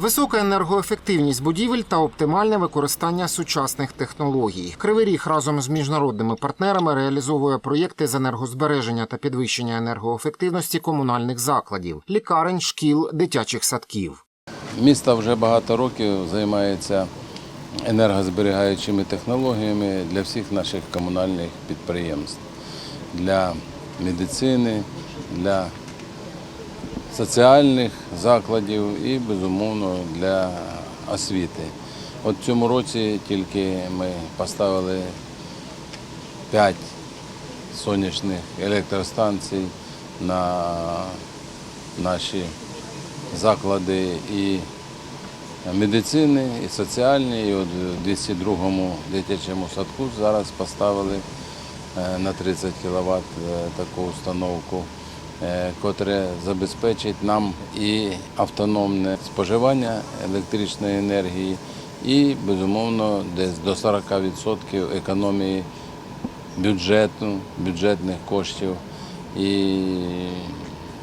Висока енергоефективність будівель та оптимальне використання сучасних технологій. Кривий Ріг разом з міжнародними партнерами реалізовує проєкти з енергозбереження та підвищення енергоефективності комунальних закладів, лікарень, шкіл, дитячих садків. Місто вже багато років займається енергозберігаючими технологіями для всіх наших комунальних підприємств, для медицини, для соціальних закладів і, безумовно, для освіти. От в цьому році тільки ми поставили 5 сонячних електростанцій на наші заклади і медицини, і соціальні. І от в 202-му дитячому садку зараз поставили е, на 30 кВт таку установку, е, котре забезпечить нам і автономне споживання електричної енергії, і, безумовно, десь до 40% економії бюджету, бюджетних коштів. І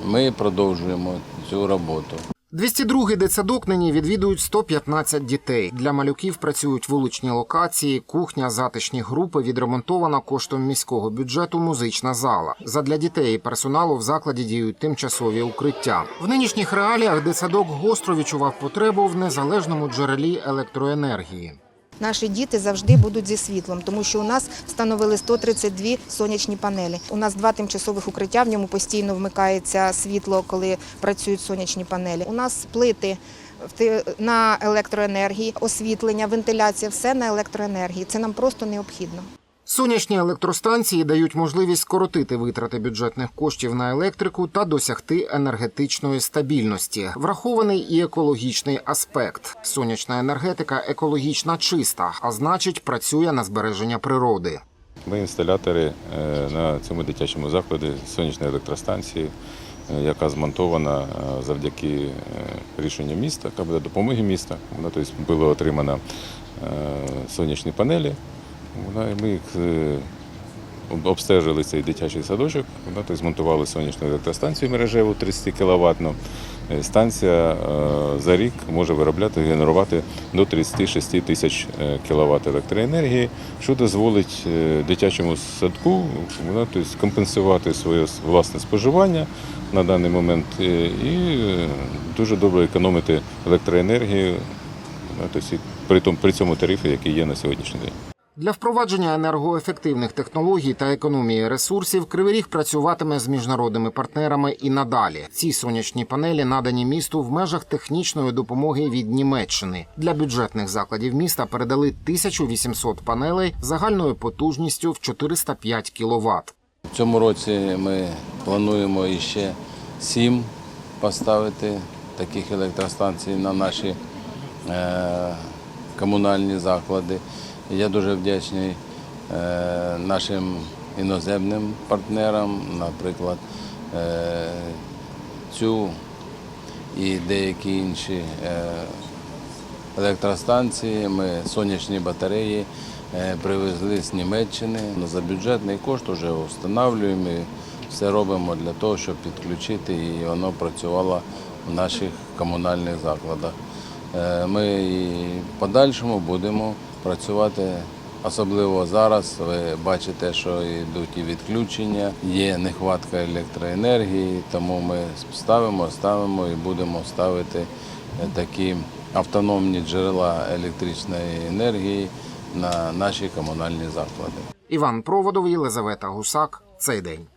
ми продовжуємо цю роботу. 202-й дитсадок нині відвідують 115 дітей. Для малюків працюють вуличні локації, кухня, затишні групи. Відремонтована коштом міського бюджету музична зала. Задля дітей і персоналу в закладі діють тимчасові укриття. В нинішніх реаліях дитсадок гостро відчував потребу в незалежному джерелі електроенергії. Наші діти завжди будуть зі світлом, тому що у нас встановили 132 сонячні панелі. У нас два тимчасових укриття, в ньому постійно вмикається світло, коли працюють сонячні панелі. У нас плити на електроенергії, освітлення, вентиляція все на електроенергії. Це нам просто необхідно. Сонячні електростанції дають можливість скоротити витрати бюджетних коштів на електрику та досягти енергетичної стабільності. Врахований і екологічний аспект. Сонячна енергетика екологічна чиста, а значить, працює на збереження природи. Ми інсталятори е, на цьому дитячому закладі сонячної електростанції, е, яка змонтована е, завдяки рішенню міста, яка буде допомоги міста. Тобто, було отримано сонячні панелі. Вона, ми їх е, обстежили цей дитячий садочок. Тобто, змонтували сонячну електростанцію мережеву 30 кВт. Станція е, за рік може виробляти генерувати до 36 тисяч кВт електроенергії, що дозволить е, дитячому садку вона, тобто, компенсувати своє власне споживання на даний момент е, і е, дуже добре економити електроенергію тобто, при цьому тарифі, який є на сьогоднішній день. Для впровадження енергоефективних технологій та економії ресурсів Кривий Ріг працюватиме з міжнародними партнерами і надалі. Ці сонячні панелі надані місту в межах технічної допомоги від Німеччини. Для бюджетних закладів міста передали 1800 панелей загальною потужністю в 405 кВт. В цьому році ми плануємо іще сім поставити таких електростанцій на наші е, комунальні заклади. Я дуже вдячний е, нашим іноземним партнерам, наприклад, е, цю і деякі інші е, електростанції, ми сонячні батареї привезли з Німеччини. Ну, За бюджетний кошт вже встановлюємо і все робимо для того, щоб підключити і воно працювало в наших комунальних закладах. Ми і в подальшому будемо працювати. Особливо зараз ви бачите, що йдуть і відключення, є нехватка електроенергії, тому ми ставимо, ставимо і будемо ставити е, такі автономні джерела електричної енергії на наші комунальні заклади. Іван Проводов, Єлизавета Гусак. Цей день.